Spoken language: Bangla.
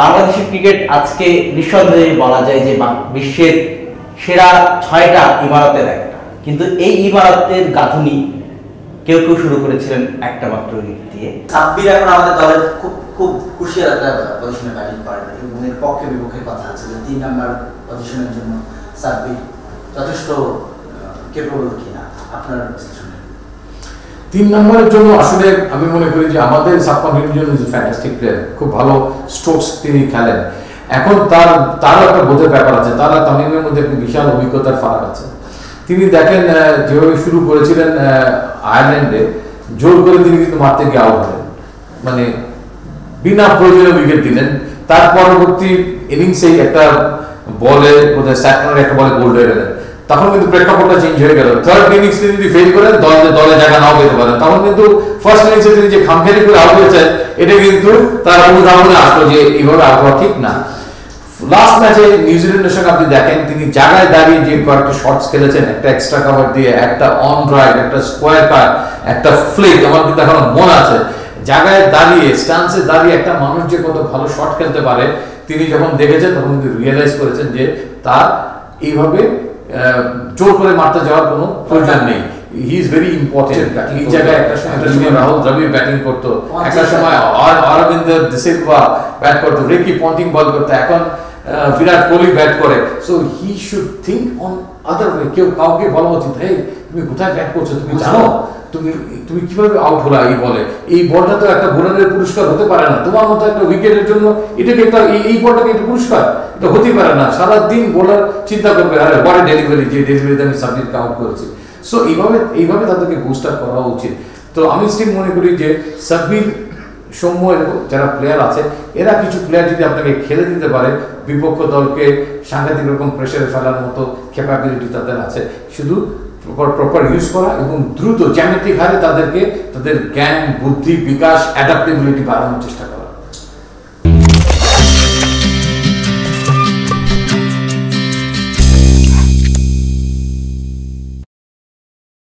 বাংলাদেশের ক্রিকেট আজকে নিঃসন্দেহে বলা যায় যে বিশ্বের সেরা ছয়টা ইমারতের একটা। কিন্তু এই ইমারতের গাঁথুনি কেউ কেউ শুরু করেছিলেন একটা মাত্র হিট দিয়ে। সাব্বির এখন আমাদের দলের খুব খুব খুশির একটা পজিশনে ব্যাটিং করেন। এবং এর পক্ষে বিপক্ষে কথা আছে যে তিন নাম্বার পজিশনের জন্য সাব্বির যথেষ্ট কেপেবল কিনা, আপনার তিন নম্বরের জন্য আসলে আমি মনে করি যে আমাদের সাপ্পান জন্য ইজ ফ্যান্টাস্টিক প্লেয়ার খুব ভালো স্ট্রোকস তিনি খেলেন। এখন তার, তারও একটা বোধের ব্যাপার আছে, তার তামিমের মধ্যে একটা বিশাল অভিজ্ঞতার ফারাক আছে। তিনি দেখেন যেভাবে শুরু করেছিলেন আয়ারল্যান্ডে, জোর করে তিনি কিন্তু মারতে গিয়ে আউট হলেন। মানে বিনা প্রয়োজনে উইকেট দিলেন। তার পরবর্তী ইনিংসেই একটা বলে, বোধহয় স্যাটনার একটা বলে গোল্ড হয়ে গেলেন তখন কিন্তু প্রেক্ষাপটটা চেঞ্জ হয়ে গেল। থার্ড ইনিংস যদি ফেল করেন, দলে দলে জায়গা নাও পেতে পারেন। তখন কিন্তু ফার্স্ট ইনিংসে তিনি যে খামখেয়ালি করে আউট হয়েছেন, এটা কিন্তু তার অনুধাবনে আসলো যে এইভাবে আউট হওয়া ঠিক না। লাস্ট ম্যাচে নিউজিল্যান্ডের সঙ্গে আপনি দেখেন, তিনি জায়গায় দাঁড়িয়ে যে কয়েকটা শটস খেলেছেন, একটা এক্সট্রা কভার দিয়ে, একটা অন ড্রাইভ একটা স্কোয়ার কাট একটা ফ্লিক আমার কিন্তু এখনও মনে আছে। জায়গায় দাঁড়িয়ে স্টান্সে দাঁড়িয়ে একটা মানুষ যে কত ভালো শট খেলতে পারে, তিনি যখন দেখেছেন, তখন কিন্তু রিয়েলাইজ করেছেন যে তার এইভাবে জোর করে মারতে যাওয়ার কোনো প্রয়োজন নেই। হি ইজ ভেরি ইম্পর্টেন্ট এই জায়গায় একটা সময় একটা সময় রাহুল দ্রাবিড় ব্যাটিং করতো। একটা সময় অরবিন্দ সিলভা ব্যাট করতো। রেকি পন্টিং বল করতো। এখন বিরাট কোহলি ব্যাট করে। So he should think on other way কেউ কাউকে বলা উচিত হে তুমি কোথায় ব্যাট করছ? তুমি জানো? তুমি তুমি কীভাবে আউট হলা? এই বলে। এই বলটা তো একটা বোলারের পুরস্কার হতে পারে না। তোমার মতো একটা উইকেটের জন্য এটাকে একটা এই- বলটাকে একটা পুরস্কার এটা হতেই পারে না। সারাদিন বোলার চিন্তা করবে আরে বলে ডেলিভারি যে ডেলিভারিতে আমি সাবজেক্ট আউট করেছি। সো এইভাবে এইভাবে তাদেরকে বুস্ট আপ করা উচিত। তো আমি স্টিল মনে করি যে সাব্বির সৌম্য যারা প্লেয়ার আছে, এরা কিছু প্লেয়ার যদি আপনাকে খেলে দিতে পারে, বিপক্ষ দলকে সাংঘাতিক রকম প্রেশারে ফেলার মতো ক্যাপাবিলিটি তাদের আছে। শুধু প্রপার প্রপার ইউজ করা এবং দ্রুত জ্যামেটিক হারে তাদেরকে, তাদের জ্ঞান, বুদ্ধি, বিকাশ অ্যাডাপ্টেবিলিটি বাড়ানোর চেষ্টা করা।